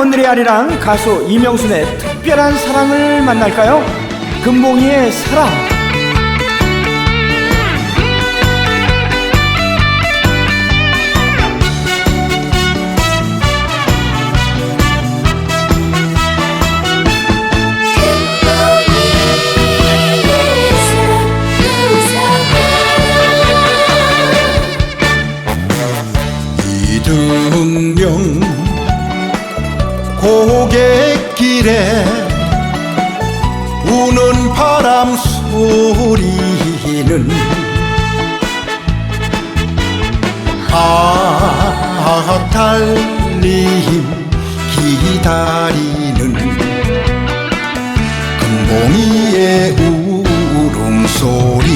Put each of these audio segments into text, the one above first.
오늘의 아리랑 가수 이명순의 특별한 사랑을 만날까요? 금봉이의 사랑 고갯길에 우는 바람 소리는 아 달림 기다리는 금봉이의 울음소리.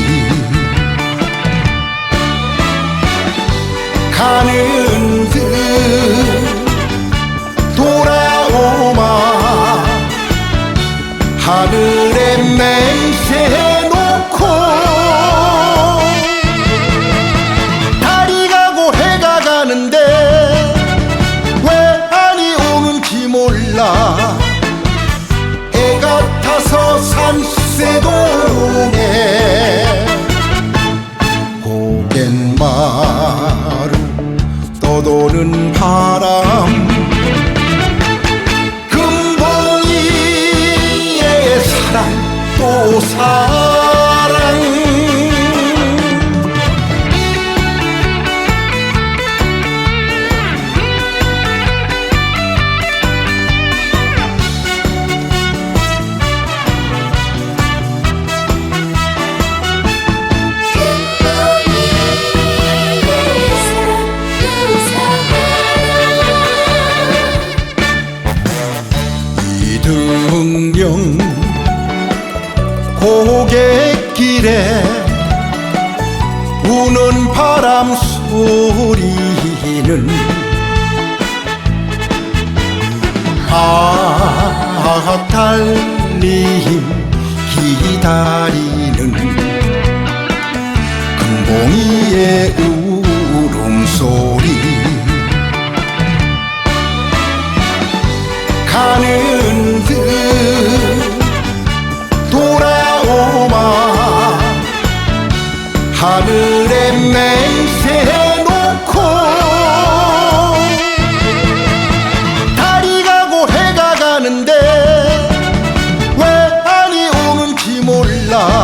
가는 이등병 고갯길에 우는 바람 소리는 아 달림 기다리는 금봉이의 울음소리. 가는 하늘에 맹세 놓고 달이 가고 해가 가는데 왜 안이 오는지 몰라